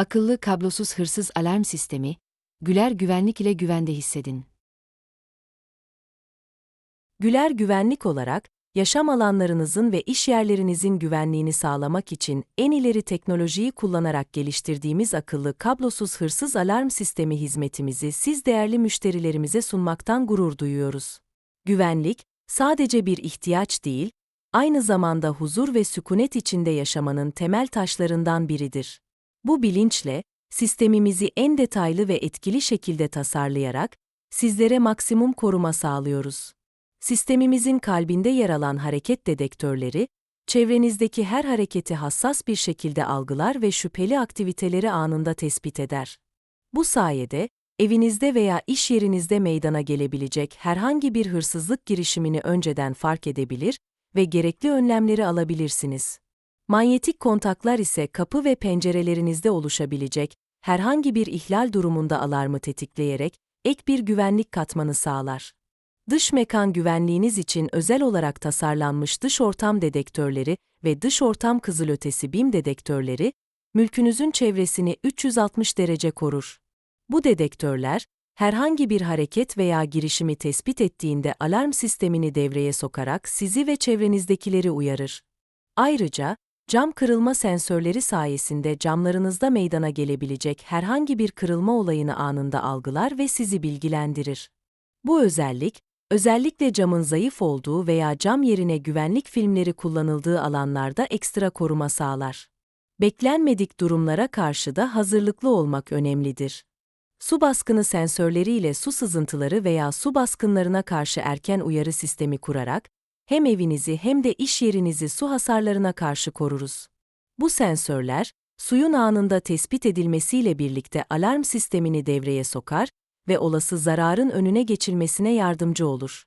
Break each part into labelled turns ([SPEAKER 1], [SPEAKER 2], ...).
[SPEAKER 1] Akıllı kablosuz hırsız alarm sistemi, Güler Güvenlik ile güvende hissedin.
[SPEAKER 2] Güler Güvenlik olarak, yaşam alanlarınızın ve iş yerlerinizin güvenliğini sağlamak için en ileri teknolojiyi kullanarak geliştirdiğimiz akıllı kablosuz hırsız alarm sistemi hizmetimizi siz değerli müşterilerimize sunmaktan gurur duyuyoruz. Güvenlik, sadece bir ihtiyaç değil, aynı zamanda huzur ve sükunet içinde yaşamanın temel taşlarından biridir. Bu bilinçle, sistemimizi en detaylı ve etkili şekilde tasarlayarak, sizlere maksimum koruma sağlıyoruz. Sistemimizin kalbinde yer alan hareket dedektörleri, çevrenizdeki her hareketi hassas bir şekilde algılar ve şüpheli aktiviteleri anında tespit eder. Bu sayede, evinizde veya iş yerinizde meydana gelebilecek herhangi bir hırsızlık girişimini önceden fark edebilir ve gerekli önlemleri alabilirsiniz. Manyetik kontaklar ise kapı ve pencerelerinizde oluşabilecek herhangi bir ihlal durumunda alarmı tetikleyerek ek bir güvenlik katmanı sağlar. Dış mekan güvenliğiniz için özel olarak tasarlanmış dış ortam dedektörleri ve dış ortam kızılötesi BIM dedektörleri, mülkünüzün çevresini 360 derece korur. Bu dedektörler, herhangi bir hareket veya girişimi tespit ettiğinde alarm sistemini devreye sokarak sizi ve çevrenizdekileri uyarır. Ayrıca, cam kırılma sensörleri sayesinde camlarınızda meydana gelebilecek herhangi bir kırılma olayını anında algılar ve sizi bilgilendirir. Bu özellik, özellikle camın zayıf olduğu veya cam yerine güvenlik filmleri kullanıldığı alanlarda ekstra koruma sağlar. Beklenmedik durumlara karşı da hazırlıklı olmak önemlidir. Su baskını sensörleriyle su sızıntıları veya su baskınlarına karşı erken uyarı sistemi kurarak, hem evinizi hem de iş yerinizi su hasarlarına karşı koruruz. Bu sensörler, suyun anında tespit edilmesiyle birlikte alarm sistemini devreye sokar ve olası zararın önüne geçilmesine yardımcı olur.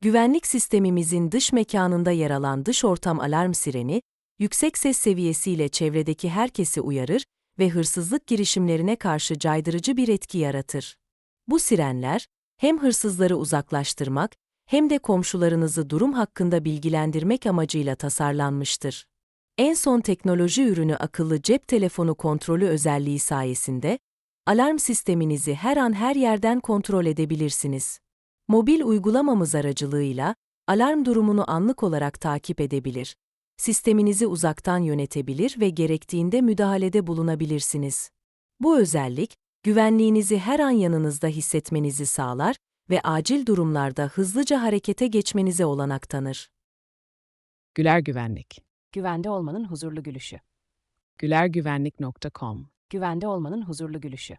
[SPEAKER 2] Güvenlik sistemimizin dış mekanında yer alan dış ortam alarm sireni, yüksek ses seviyesiyle çevredeki herkesi uyarır ve hırsızlık girişimlerine karşı caydırıcı bir etki yaratır. Bu sirenler, hem hırsızları uzaklaştırmak hem de komşularınızı durum hakkında bilgilendirmek amacıyla tasarlanmıştır. En son teknoloji ürünü akıllı cep telefonu kontrolü özelliği sayesinde, alarm sisteminizi her an her yerden kontrol edebilirsiniz. Mobil uygulamamız aracılığıyla, alarm durumunu anlık olarak takip edebilir, sisteminizi uzaktan yönetebilir ve gerektiğinde müdahalede bulunabilirsiniz. Bu özellik, güvenliğinizi her an yanınızda hissetmenizi sağlar ve acil durumlarda hızlıca harekete geçmenize olanak tanır.
[SPEAKER 3] Güler Güvenlik.
[SPEAKER 4] Güvende olmanın huzurlu gülüşü.
[SPEAKER 3] gülergüvenlik.com
[SPEAKER 4] Güvende olmanın huzurlu gülüşü.